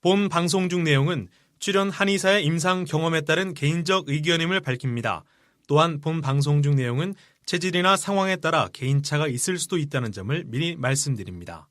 본 방송 중 내용은 출연 한의사의 임상 경험에 따른 개인적 의견임을 밝힙니다. 또한 본 방송 중 내용은 체질이나 상황에 따라 개인차가 있을 수도 있다는 점을 미리 말씀드립니다.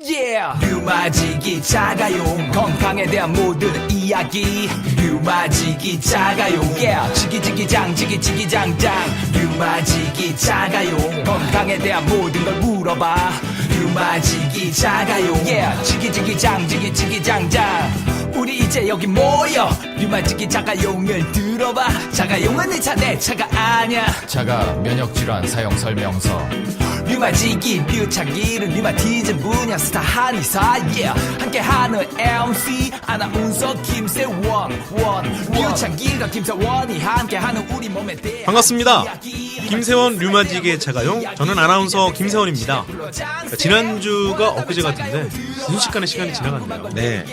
Yeah! 류마직이 작아요 건강에 대한 모든 이야기 류마직이 작아요 Yeah! 지기지기장 지기지기장장 류마직이 작아요 건강에 대한 모든 걸 물어봐 류마직이 작아요 Yeah! 지기지기장 지기지기장장 우리 이제 여기 모여 류마직이 작아용을 들어봐 작아용은 내 차 내 차가 아냐 자가 면역 질환 사용 설명서 류마지기 뮤차기는 류마티즘 분야 스타 한의사 yeah. 함께 하는 MC 아나운서 김세원 원 뮤차기가 김세원이 함께 하는 우리 몸에 대한 반갑습니다. 김세원 류마지게 자가용 저는 아나운서 김세원입니다. 지난주가 엊그제 같은데 순식간에 시간이 지나갔네요. 네.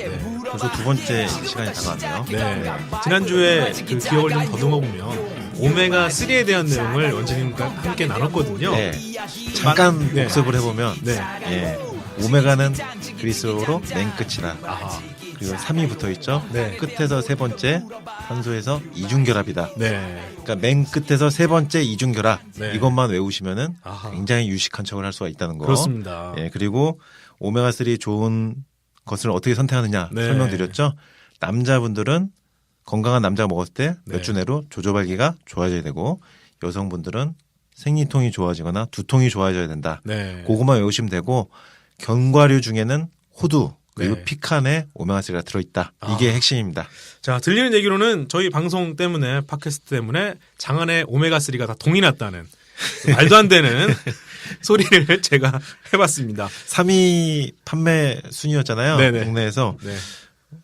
벌써 두 번째 시간이 다가왔네요. 네. 지난주에 그 기억을 좀 더듬어 보면 오메가 3에 대한 내용을 원장님과 함께 나눴거든요. 네. 잠깐 네. 복습을 해보면, 네. 예. 오메가는 그리스어로 맨 끝이라. 아하. 그리고 3이 붙어 있죠. 네. 끝에서 세 번째, 산소에서 이중결합이다. 네. 그러니까 맨 끝에서 세 번째 이중결합. 네. 이것만 외우시면은 아하. 굉장히 유식한 척을 할 수가 있다는 거. 그렇습니다. 예. 그리고 오메가 3 좋은 것을 어떻게 선택하느냐 네. 설명드렸죠. 남자분들은 건강한 남자가 먹었을 때몇 네. 주 내로 조조발기가 좋아져야 되고 여성분들은 생리통이 좋아지거나 두통이 좋아져야 된다. 네. 그것만 외우시면 되고 견과류 중에는 호두 그리고 네. 피칸에 오메가3가 들어있다. 이게 아. 핵심입니다. 자, 들리는 얘기로는 저희 방송 때문에, 팟캐스트 때문에 장안에 오메가3가 다 동이 났다는 말도 안 되는 소리를 제가 해봤습니다. 3위 판매 순위였잖아요. 네네. 국내에서 네.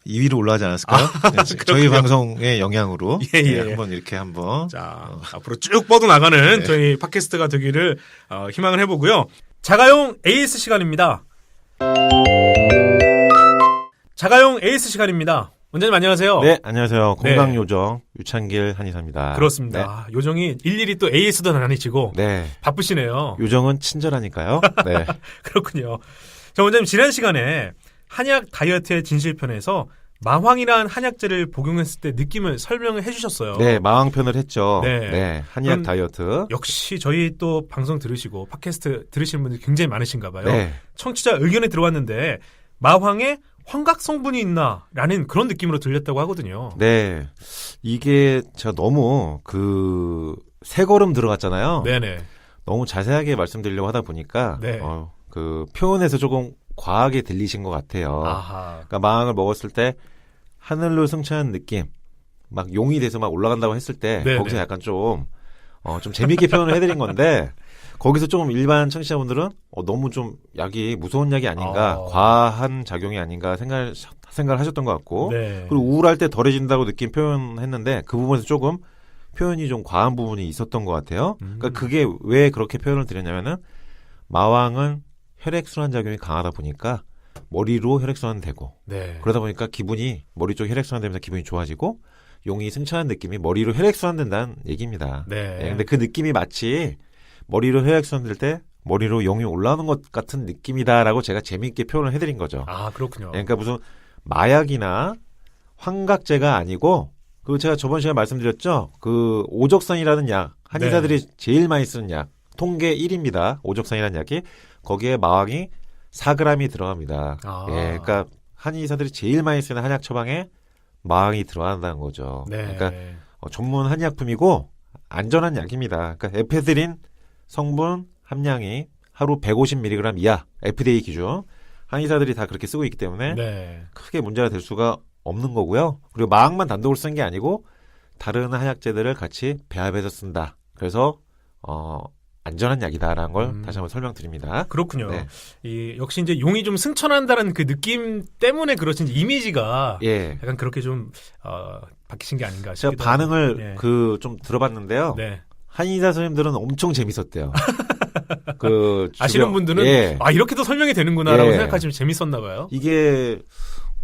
2위로 올라가지 않았을까요? 네, 저희. 방송의 영향으로 예, 예. 네, 한번 이렇게 한번 자, 앞으로 쭉 뻗어 나가는 저희 팟캐스트가 되기를 어, 희망을 해보고요. 자가용 AS 시간입니다. 자가용 AS 시간입니다. 원장님 안녕하세요. 네, 안녕하세요. 네. 건강요정 유창길 한의사입니다. 그렇습니다. 요정이 일일이 또 AS도 나뉘시고 네. 네. 바쁘시네요. 요정은 친절하니까요. 네. 그렇군요. 자, 원장님 지난 시간에 한약 다이어트의 진실편에서 마황이란 한약재를 복용했을 때 느낌을 설명을 해주셨어요. 네, 마왕편을 했죠. 네. 네. 한의학 그럼 다이어트. 역시 저희 또 방송 들으시고 팟캐스트 들으시는 분들이 굉장히 많으신가 봐요. 네. 청취자 의견이 들어왔는데 마황에 환각 성분이 있나라는 그런 느낌으로 들렸다고 하거든요. 네. 이게 제가 너무 그 세 걸음 들어갔잖아요. 네네. 너무 자세하게 말씀드리려고 하다 보니까 네. 어, 그 표현에서 조금 과하게 들리신 것 같아요. 아하. 그러니까 마왕을 먹었을 때 하늘로 승천한 느낌, 막 용이 돼서 막 올라간다고 했을 때 네네. 거기서 약간 좀 어, 좀 재밌게 표현을 해드린 건데 거기서 조금 일반 청취자분들은 어, 너무 좀 약이 무서운 약이 아닌가, 아. 과한 작용이 아닌가 생각 생각을 하셨던 것 같고 네. 그리고 우울할 때 덜해진다고 느낀 표현했는데 그 부분에서 조금 표현이 좀 과한 부분이 있었던 것 같아요. 음. 그러니까 그게 왜 그렇게 표현을 드렸냐면은 마왕은 혈액순환 작용이 강하다 보니까 머리로 혈액순환 되고 네. 그러다 보니까 기분이 머리 쪽 혈액순환 되면서 기분이 좋아지고 용이 승천한 느낌이 머리로 혈액순환 된다는 얘기입니다. 네. 예, 근데 그 느낌이 마치 머리로 혈액순환 될 때 머리로 용이 올라오는 것 같은 느낌이다라고 제가 재미있게 표현을 해드린 거죠. 아 그렇군요. 예, 그러니까 무슨 마약이나 환각제가 아니고 그 제가 저번 시간에 말씀드렸죠. 그 오적산이라는 약 한의사들이 네. 제일 많이 쓰는 약 통계 1위입니다. 오적산이라는 약이 거기에 마왕이 4g이 들어갑니다. 아. 예, 그러니까 한의사들이 제일 많이 쓰는 한약 처방에 마왕이 들어간다는 거죠. 네. 그러니까 어, 전문 한의약품이고 안전한 약입니다. 그러니까 에페드린 성분 함량이 하루 150mg 이하 FDA 기준 한의사들이 다 그렇게 쓰고 있기 때문에 네. 크게 문제가 될 수가 없는 거고요. 그리고 마약만 단독으로 쓴 게 아니고 다른 한약재들을 같이 배합해서 쓴다. 그래서 어 안전한 약이다라는 걸 음. 다시 한번 설명드립니다. 그렇군요. 네. 이 역시 이제 용이 좀 승천한다는 그 느낌 때문에 그렇지 이미지가 예. 약간 그렇게 좀 어, 바뀌신 게 아닌가 제가 싶기도 반응을 하고. 예. 그좀 들어봤는데요. 네. 한의사 선생님들은 엄청 재밌었대요. 그 아시는 주변- 분들은 예. 아 이렇게도 설명이 되는구나라고 예. 생각하시면 재밌었나 봐요. 이게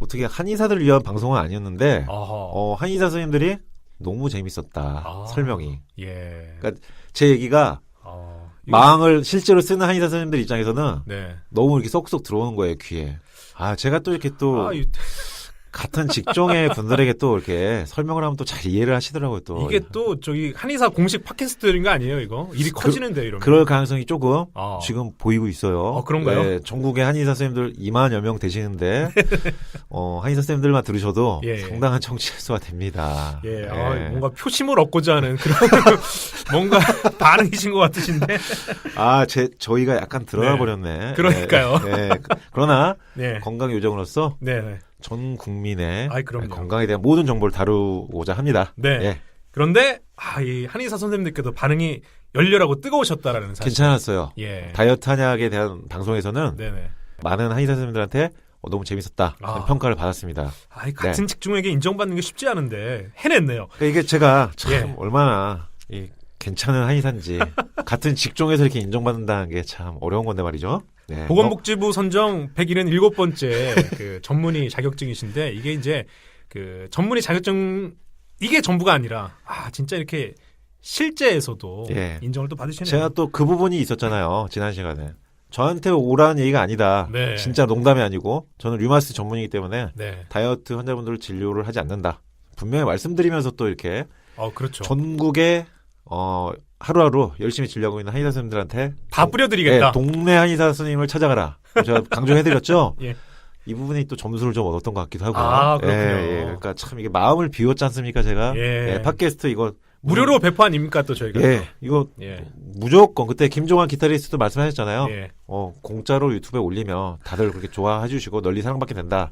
어떻게 한의사들을 위한 방송은 아니었는데 아하. 어, 한의사 선생님들이 너무 재밌었다 아. 설명이 예. 그러니까 제 얘기가 어, 이거- 마왕을 실제로 쓰는 한의사 선생님들 입장에서는 네. 너무 이렇게 쏙쏙 들어오는 거예요 귀에 아, 제가 또 이렇게 또 아, 이- 같은 직종의 분들에게 또 이렇게 설명을 하면 또 잘 이해를 하시더라고요, 또. 이게 또 저기 한의사 공식 팟캐스트인 거 아니에요, 이거? 일이 커지는데 이러면. 그럴 가능성이 조금 아. 지금 보이고 있어요. 어, 그런가요? 네, 전국의 한의사 선생님들 2만여 명 되시는데, 어, 한의사 선생님들만 들으셔도 예. 상당한 청취 수가 됩니다. 예, 예. 아, 뭔가 표심을 얻고자 하는 그런 뭔가 반응이신 것 같으신데. 아, 제, 저희가 약간 들어가 네. 버렸네. 그러니까요. 예, 예. 그러나, 네. 건강 요정으로서 네, 네. 전 국민의 아이. 건강에 대한 모든 정보를 다루고자 합니다. 네. 예, 그런데 아, 이 한의사 선생님들께도 반응이 열렬하고 뜨거우셨다라는 사실. 괜찮았어요. 예. 다이어트 한약에 대한 방송에서는 네, 네. 많은 한의사 선생님들한테 어, 너무 재밌었다 아. 평가를 받았습니다. 아, 이 같은 직종에게 인정받는 게 쉽지 않은데 해냈네요. 그러니까 이게 제가 참 예. 얼마나 이 괜찮은 한의사인지 같은 직종에서 이렇게 인정받는다는 게 참 어려운 건데 말이죠. 네. 보건복지부 선정 177번째 그 전문의 자격증이신데 이게 이제 그 전문의 자격증 이게 전부가 아니라 아 진짜 이렇게 실제에서도 예. 인정을 또뭐 받으시네요. 제가 또 그 부분이 있었잖아요. 지난 시간에. 저한테 오라는 얘기가 아니다. 네. 진짜 농담이 아니고 저는 류마스 전문이기 때문에 네. 다이어트 환자분들을 진료를 하지 않는다. 분명히 말씀드리면서 또 이렇게 어 그렇죠. 전국에 어 하루하루 열심히 진료하고 있는 한의사 선생님들한테 다 뿌려드리겠다. 예, 동네 한의사 선생님을 찾아가라. 제가 강조해드렸죠. 예. 이 부분이 또 점수를 좀 얻었던 것 같기도 하고. 아, 그렇군요. 예, 예. 그러니까 참 이게 마음을 비웠지 않습니까, 제가? 예. 예, 팟캐스트 이거 무료로 배포 아닙니까 또 저희가? 예, 이거 예. 무조건 그때 김종환 기타리스트도 말씀하셨잖아요. 예. 어, 공짜로 유튜브에 올리면 다들 그렇게 좋아해 주시고 널리 사랑받게 된다.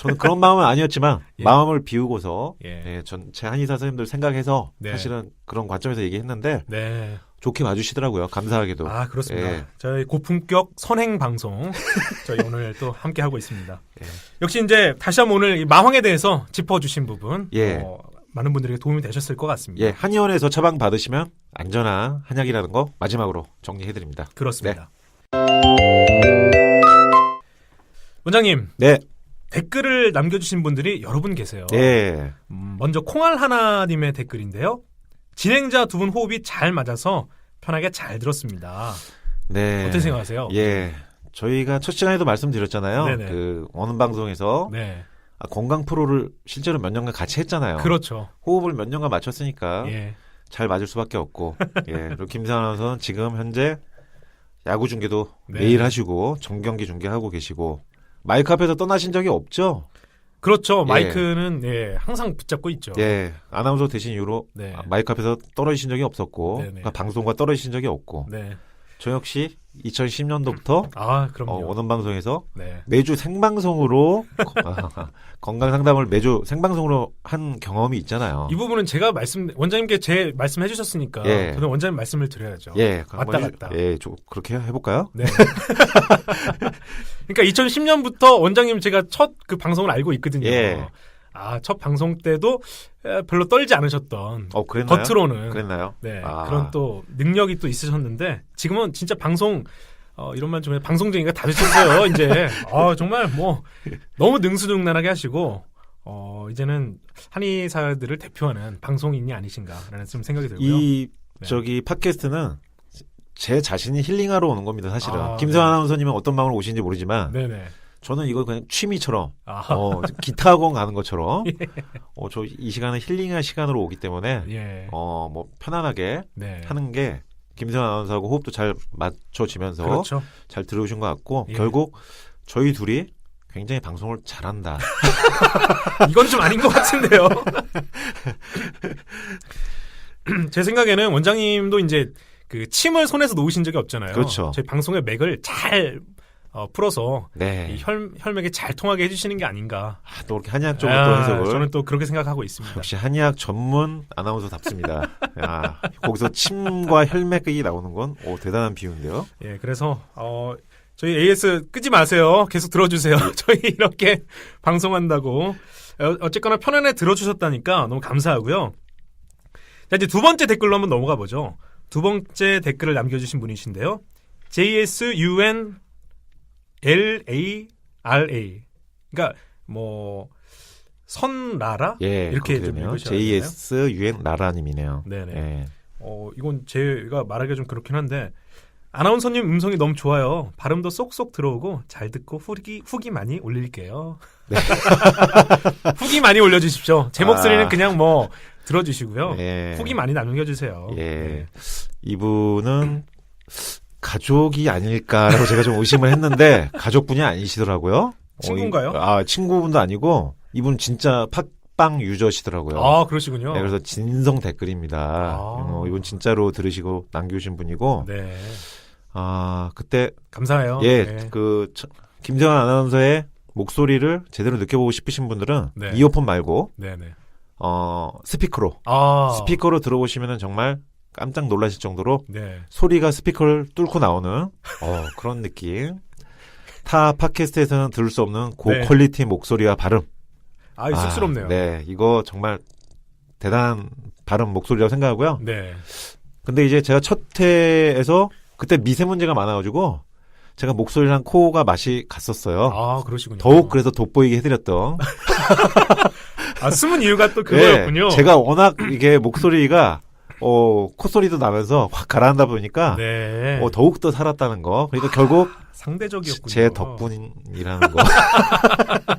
저는 그런 마음은 아니었지만 예. 마음을 비우고서 예. 예, 전제 한의사 선생님들 생각해서 네. 사실은 그런 관점에서 얘기했는데 네. 좋게 봐주시더라고요. 감사하게도. 아 그렇습니다. 예. 저희 고품격 선행 방송 저희 오늘 또 함께 하고 있습니다. 예. 역시 이제 다시 한번 오늘 이 마황에 대해서 짚어주신 부분 예. 어, 많은 분들에게 도움이 되셨을 것 같습니다. 예, 한의원에서 처방 받으시면 안전한 한약이라는 거 마지막으로 정리해드립니다. 그렇습니다. 원장님 네, 댓글을 남겨주신 분들이 여러 분 계세요. 예, 음, 먼저 콩알 하나님의 댓글인데요. 진행자 두 분 호흡이 잘 맞아서 편하게 잘 들었습니다. 네. 어떻게 생각하세요? 예, 저희가 첫 시간에도 말씀드렸잖아요. 네네. 그 어느 방송에서 네, 아, 건강 프로를 실제로 몇 년간 같이 했잖아요. 그렇죠. 호흡을 몇 년간 맞췄으니까 예, 잘 맞을 수밖에 없고. 예, 그리고 김선 아나운서는 지금 현재 야구 중계도 네. 매일 하시고 정경기 중계하고 계시고 마이크 앞에서 떠나신 적이 없죠. 그렇죠. 예. 마이크는 예, 항상 붙잡고 있죠. 예, 아나운서 되신 이후로 네. 아, 마이크 앞에서 떨어지신 적이 없었고 네네. 그러니까 방송과 떨어지신 적이 없고 네. 저 역시 2010년도부터 아, 어, 그럼요. 원원 방송에서 네. 매주 생방송으로 건강 상담을 매주 생방송으로 한 경험이 있잖아요. 이 부분은 제가 말씀 원장님께 제 말씀해 주셨으니까 예. 저는 원장님 말씀을 드려야죠. 예, 한번 갔다. 예, 좀 그렇게 해 볼까요? 네. 그러니까 2010년부터 원장님 제가 첫 그 방송을 알고 있거든요. 예. 아, 첫 방송 때도 에, 별로 떨지 않으셨던 어, 그랬나요? 겉으로는 그랬나요? 네, 아. 그런 또 능력이 또 있으셨는데 지금은 진짜 방송 어, 이런 말좀 방송쟁이가 다 되셨어요. 이제 아, 정말 뭐 너무 능수능란하게 하시고 어, 이제는 한의사들을 대표하는 방송인이 아니신가라는 좀 생각이 들고요. 이 네. 저기 팟캐스트는 제 자신이 힐링하러 오는 겁니다, 사실은. 아, 김선 네. 아나운서님은 어떤 방으로 오시는지 모르지만 네네. 저는 이거 그냥 취미처럼 아, 어, 기타 학원 가는 것처럼 어, 저 이 시간은 힐링할 시간으로 오기 때문에 예. 어, 뭐 편안하게 네. 하는 게 김선 아나운서하고 호흡도 잘 맞춰지면서 그렇죠. 잘 들어오신 것 같고 예. 결국 저희 둘이 굉장히 방송을 잘한다. 이건 좀 아닌 것 같은데요. 제 생각에는 원장님도 이제 그 침을 손에서 놓으신 적이 없잖아요. 그렇죠. 저희 방송의 맥을 잘 어, 풀어서 네. 이 혈, 혈맥에 잘 통하게 해주시는 게 아닌가. 아, 또 이렇게 한의학 쪽으로 또 아, 해석을 저는 또 그렇게 생각하고 있습니다. 역시 한의학 전문 아나운서답습니다. 야, 거기서 침과 혈맥이 나오는 건 오, 대단한 비유인데요. 예, 그래서 어, 저희 AS 끄지 마세요. 계속 들어주세요. 저희 이렇게 방송한다고 어, 어쨌거나 편안하게 들어주셨다니까 너무 감사하고요. 자 이제 두 번째 댓글로 한번 넘어가 보죠. 두 번째 댓글을 남겨주신 분이신데요. JSUN LARA 그러니까 뭐 선라라 예, 이렇게 좀. 읽으셔야? JS UN 라라님이네요. 네네. 예. 어, 이건 제가 말하기가 좀 그렇긴 한데, 아나운서님 음성이 너무 좋아요. 발음도 쏙쏙 들어오고 잘 듣고 후기 후기 많이 올릴게요. 후기 많이 올려주십시오. 제 목소리는 아. 그냥 뭐 들어주시고요. 예. 후기 많이 남겨주세요. 예. 네. 이분은 가족이 아닐까라고 제가 좀 의심을 했는데 가족분이 아니시더라고요. 친구인가요? 어, 이- 아 친구분도 아니고 이분 진짜 팟빵 유저시더라고요. 아 그러시군요. 네, 그래서 진성 댓글입니다. 아. 어, 이분 진짜로 들으시고 남겨주신 분이고 네. 아 그때 감사해요. 예 네. 그 김정한 아나운서의 목소리를 제대로 느껴보고 싶으신 분들은 네. 이어폰 말고 네 네. 어 스피커로 아 스피커로 들어보시면은 정말 깜짝 놀라실 정도로 네. 소리가 스피커를 뚫고 나오는 어, 그런 느낌. 타 팟캐스트에서는 들을 수 없는 고퀄리티 목소리와 발음. 아 이거 쑥스럽네요. 아, 네, 이거 정말 대단한 발음 목소리라고 생각하고요. 네. 근데 이제 제가 첫 회에서 그때 미세먼지가 많아가지고 제가 목소리랑 코가 맛이 갔었어요. 아 그러시군요. 더욱 그래서 돋보이게 해드렸던. 아 숨은 이유가 또 그거였군요. 예, 제가 워낙 이게 목소리가 어, 콧소리도 나면서 확 가라앉다 보니까 네. 어, 더욱 더 살았다는 거. 그러니까 결국 상대적이었군요. 제 덕분이라는 거.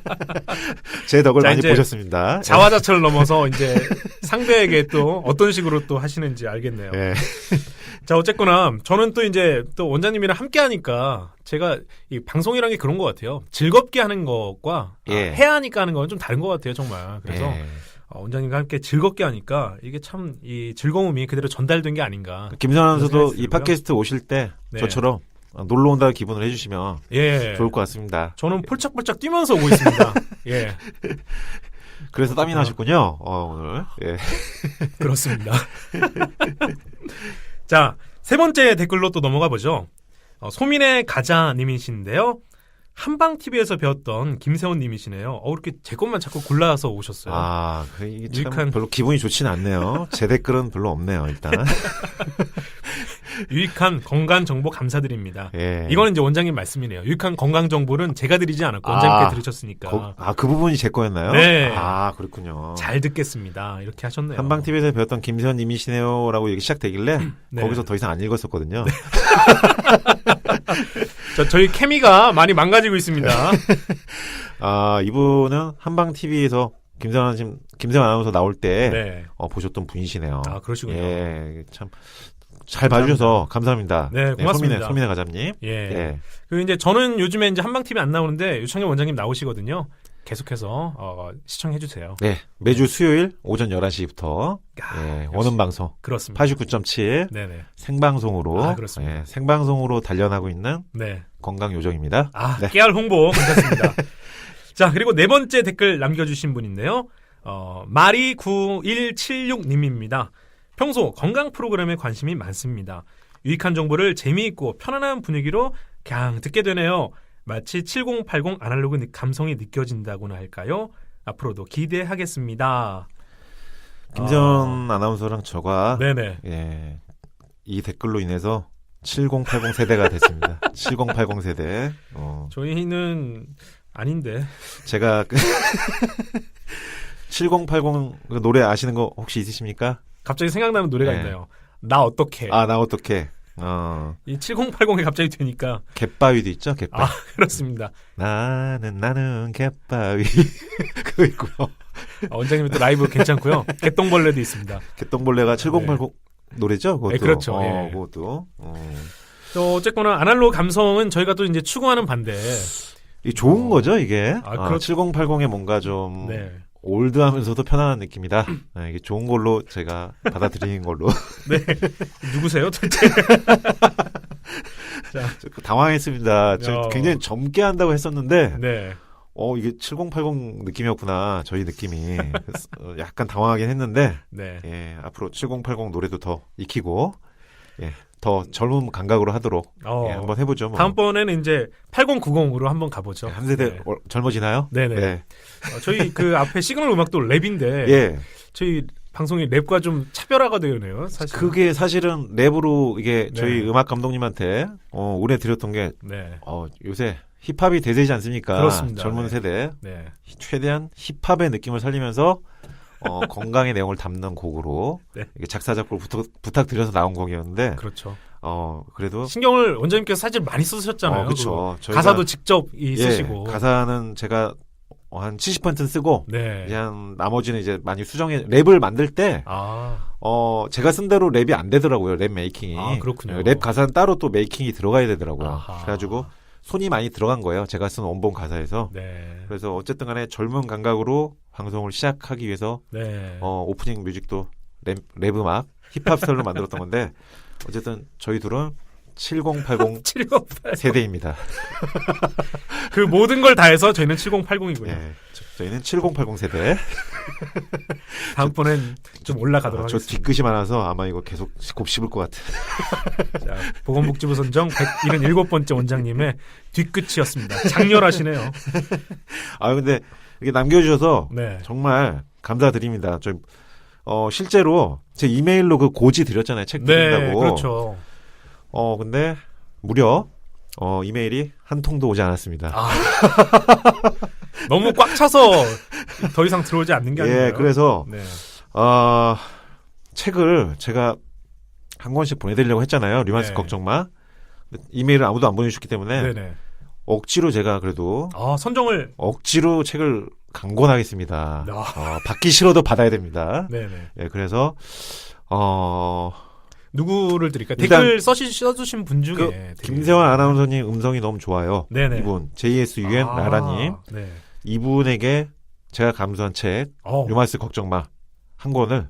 제 덕을 자, 많이 보셨습니다. 자화자찬을 넘어서 이제 상대에게 또 어떤 식으로 또 하시는지 알겠네요. 예. 자, 어쨌거나 저는 또 이제 또 원장님이랑 함께 하니까 제가 이 방송이란 게 그런 것 같아요. 즐겁게 하는 것과 아, 예. 해야 하니까 하는 건 좀 다른 것 같아요, 정말. 그래서 예. 어, 원장님과 함께 즐겁게 하니까 이게 참 이 즐거움이 그대로 전달된 게 아닌가. 김선 아나운서도 그런 이. 팟캐스트 오실 때 네. 저처럼 놀러 온다는 기분을 해주시면 예. 좋을 것 같습니다. 저는 폴짝폴짝 뛰면서 오고 있습니다. 예. 그래서 땀이 나셨군요. 어, 오늘. 예. 그렇습니다. 자, 세 번째 댓글로 또 넘어가 보죠. 어, 소민의 가자님이신데요. 한방TV에서 배웠던 김세훈님이시네요. 어, 이렇게 제 것만 자꾸 골라서 오셨어요. 아, 그 이게 참 유익한- 별로 기분이 좋진 않네요. 제 댓글은 별로 없네요, 일단. 유익한 건강 정보 감사드립니다. 예. 이거는 이제 원장님 말씀이네요. 유익한 건강 정보는 제가 드리지 않았고 원장님께 아, 들으셨으니까 거- 아, 그 부분이 제 거였나요? 네. 아, 그렇군요. 잘 듣겠습니다. 이렇게 하셨네요. 한방TV에서 배웠던 김세현 님이시네요라고 얘기 시작되길래 네. 거기서 더 이상 안 읽었었거든요. 자, 저희 케미가 많이 망가지고 있습니다. 아, 이분은 한방TV에서 김세환 씨, 김세환 아나운서 나올 때 네. 어, 보셨던 분이시네요. 아, 그러시군요. 예, 참. 잘 봐주셔서 감사합니다. 네, 고맙습니다. 소민의, 소민의 가장님. 예. 예. 그리고 이제 저는 요즘에 이제 한방 TV 안 나오는데 유창현 원장님 나오시거든요. 계속해서 어, 시청해 주세요. 네, 매주 수요일 오전 11시부터 야, 예. 원음 방송 그렇습니다. 89.7 네네. 생방송으로 아, 그렇습니다. 예, 생방송으로 단련하고 있는 네. 건강 요정입니다. 아, 네. 깨알 홍보 괜찮습니다. 자, 그리고 네 번째 댓글 남겨 주신 분인데요. 어, 마리 9176 님입니다. 평소 건강 프로그램에 관심이 많습니다. 유익한 정보를 재미있고 편안한 분위기로 그냥 듣게 되네요. 마치 7080 아날로그 느- 감성이 느껴진다고나 할까요? 앞으로도 기대하겠습니다. 김세현 아나운서랑 저가 네네. 예, 이 댓글로 인해서 7080 세대가 됐습니다. 7080 세대. 어, 저희는 아닌데. 제가 그7080 노래 아시는 거 혹시 있으십니까? 갑자기 생각나는 노래가 네. 있나요? 나 어떻게? 아, 나 어떻게? 어, 이 7080에 갑자기 되니까 갯바위도 있죠, 갯바위. 아 그렇습니다. 나는 나는 갯바위. 그거 있고요. 아, 원장님이 또 라이브 괜찮고요. 개똥벌레도 있습니다. 개똥벌레가 7080 노래죠, 그것도. 네, 그렇죠, 어, 예. 그것도. 어. 또 어쨌거나 아날로그 감성은 저희가 또 이제 추구하는 반대. 이게 좋은 거죠, 이게. 아, 아, 그렇- 7080에 뭔가 좀 네. 올드하면서도 편안한 느낌이다. 아, 이게 좋은 걸로 제가 받아들이는 걸로. 네. 누구세요, 도대체? 저 당황했습니다. 저 어. 굉장히 젊게 한다고 했었는데, 네. 어, 이게 7080 느낌이었구나. 저희 느낌이. 어, 약간 당황하긴 했는데, 네. 예, 앞으로 7080 노래도 더 익히고, 예, 더 젊은 감각으로 하도록, 어, 예, 한번 해보죠. 뭐. 다음번에는 이제 8090으로 한번 가보죠. 예, 한 세대 네. 어, 젊어지나요? 네네. 네. 어, 저희 그 앞에 시그널 음악도 랩인데 예. 저희 방송이 랩과 좀 차별화가 되네요. 사실. 그게 사실은 랩으로 이게 저희 네. 음악 감독님한테 어, 운에 드렸던 게 네. 어, 요새 힙합이 대세지 않습니까? 그렇습니다. 젊은 네. 세대 네. 최대한 힙합의 느낌을 살리면서 어, 건강의 내용을 담는 곡으로 네. 작사 작곡을 부탁, 부탁드려서 나온 곡이었는데 그렇죠. 어 그래도 신경을 원장님께서 사실 많이 쓰셨잖아요. 어, 그쵸. 그 저희가- 가사도 직접 이 예, 쓰시고. 가사는 제가 한 70%는 쓰고 네. 그냥 나머지는 이제 많이 수정해 랩을 만들 때 아, 어, 제가 쓴 대로 랩이 안 되더라고요. 랩 메이킹이. 아, 그렇군요. 랩 가사는 따로 또 메이킹이 들어가야 되더라고요. 아하. 그래 가지고 손이 많이 들어간 거예요. 제가 쓴 원본 가사에서. 네. 그래서 어쨌든 간에 젊은 감각으로 방송을 시작하기 위해서 네. 어, 오프닝 뮤직도 랩, 랩 음악, 힙합 스타일로 만들었던 건데 어쨌든 저희 둘은 7080 7080. 세대입니다. 그 모든 걸 다 해서 저희는 7080이군요. 예. 저- 저희는 7080 세대. 다음번엔 좀 올라가도록 아, 저 하겠습니다. 뒤끝이 많아서 아마 이거 계속 곱씹을 것 같아. 자, 보건복지부 선정 177번째 원장님의 뒤끝이었습니다. 장렬하시네요. 아 근데 이렇게 남겨주셔서 네. 정말 감사드립니다. 저 어, 실제로 제 이메일로 그 고지 드렸잖아요. 책 네, 드린다고. 그렇죠. 어, 근데 무려 어, 이메일이 한 통도 오지 않았습니다. 아. 너무 꽉 차서 더 이상 들어오지 않는 게 아니에요. 예, 그래서 네. 어, 책을 제가 한 권씩 보내드리려고 했잖아요. 류만스 네. 걱정 마. 이메일을 아무도 안 보내주셨기 때문에 네, 네. 억지로 제가 그래도 아, 선정을 억지로 책을 강권하겠습니다. 아. 어, 받기 싫어도 받아야 됩니다. 네, 네. 예, 그래서 어, 누구를 드릴까요? 일단 댓글 써시, 써주신 분 중에 그 김세환 아나운서님 음성이 너무 좋아요. 네네. 이분 JSUN 아, 나라님 네. 이분에게 제가 감수한 책 어, 유마스 걱정 마 한 권을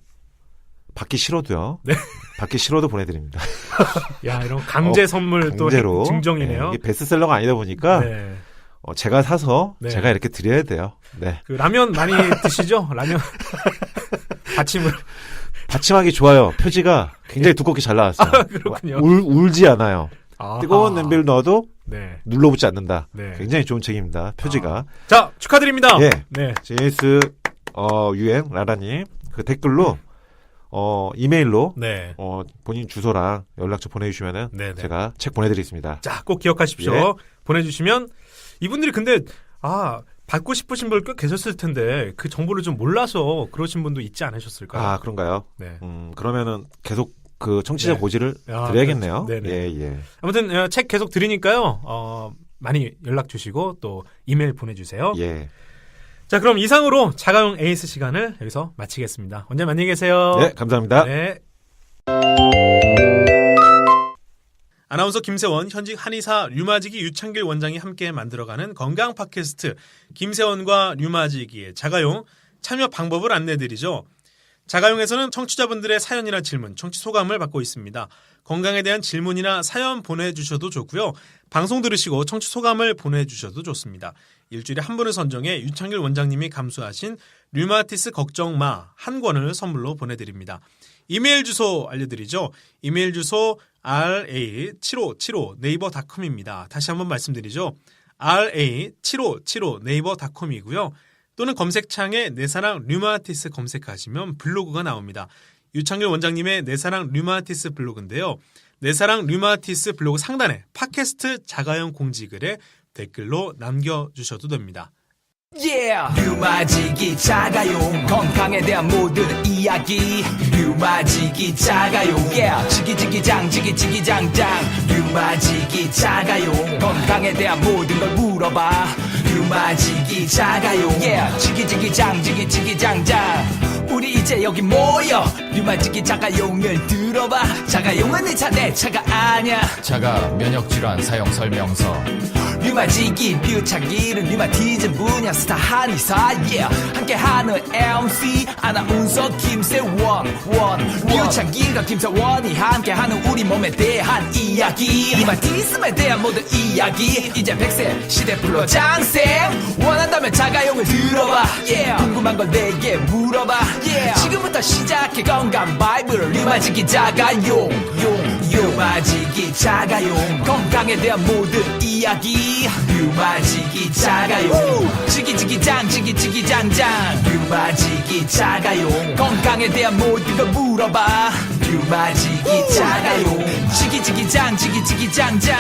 받기 싫어도요. 네. 받기 싫어도 보내드립니다. 야, 이런 강제 선물 또 어, 강제로 증정이네요. 네, 이게 베스트셀러가 아니다 보니까 네. 어, 제가 사서 네. 제가 이렇게 드려야 돼요. 네, 그 라면 많이 드시죠? 라면 받침을 받침하기 좋아요. 표지가 굉장히 두껍게 잘 나왔어요. 아, 그렇군요. 울, 울지 않아요. 아하. 뜨거운 냄비를 넣어도 네. 눌러붙지 않는다. 네. 굉장히 좋은 책입니다. 표지가. 자, 축하드립니다. 예. 네. JS 어, 유엔 라라님 그 댓글로 어, 이메일로 네. 어, 본인 주소랑 연락처 보내주시면은 네 네. 제가 책 보내드리겠습니다. 자, 꼭 기억하십시오. 예. 보내주시면 이분들이 근데 아 받고 싶으신 분 꽤 계셨을 텐데 그 정보를 좀 몰라서 그러신 분도 있지 않으셨을까요? 아 그런가요? 네. 음 그러면은 계속 그 청취자 네. 고지를 아, 드려야겠네요. 그렇죠. 네네. 예 예. 아무튼 어, 책 계속 드리니까요. 어, 많이 연락 주시고 또 이메일 보내주세요. 예. 자, 그럼 이상으로 자가용 에이스 시간을 여기서 마치겠습니다. 원장님 안녕히 계세요. 네 감사합니다. 네. 아나운서 김세원, 현직 한의사 류마지기 유창길 원장이 함께 만들어가는 건강 팟캐스트 김세원과 류마지기의 자가용 참여 방법을 안내드리죠. 자가용에서는 청취자분들의 사연이나 질문, 청취 소감을 받고 있습니다. 건강에 대한 질문이나 사연 보내주셔도 좋고요. 방송 들으시고 청취 소감을 보내주셔도 좋습니다. 일주일에 한 분을 선정해 유창길 원장님이 감수하신 류마티스 걱정 마 한 권을 선물로 보내드립니다. 이메일 주소 알려드리죠. 이메일 주소 ra7575 네이버닷컴입니다. 다시 한번 말씀드리죠. ra7575 네이버닷컴이고요. 또는 검색창에 내 사랑 류마티스 검색하시면 블로그가 나옵니다. 유창길 원장님의 내 사랑 류마티스 블로그인데요. 내 사랑 류마티스 블로그 상단에 팟캐스트 자가용 공지글에 댓글로 남겨주셔도 됩니다. Yeah! 류마지기 자가용 건강에 대한 모든 이야기 류 마지기 자가용 yeah! 지기지기장 지기지기장장. 류마지기 자가용 건강에 대한 모든 걸 물어봐. 류마지기 자가용 yeah! 지기지기장 지기지기장장. 우리 이제 여기 모여. 류마지기 자가용을 들어봐. 자가용은 내 차 내 차가 아냐 자가 면역질환 사용 설명서 류마지기 뷰창기는 류마티즘 분야 스타 한의사 yeah. 함께하는 MC 아나운서 김세원 원 뷰창기가 김세원이 함께하는 우리 몸에 대한 이야기. 류마티즘에 대한 모든 이야기. 이제 백세 시대 풀로 장생 원한다면 자가용을 들어봐. Yeah. 궁금한 걸 내게 물어봐. Yeah. 지금부터 시작해 건강 바이블 류마지기 자가용 용 류마지기 자가용 건강에 대한 모든 이야기. 류마지기 자가용 지기지기장 지기지기장장 류마지기 자가용 건강에 대한 모든 걸 물어봐. 류마지기 자가용 지기지기장 지기지기장장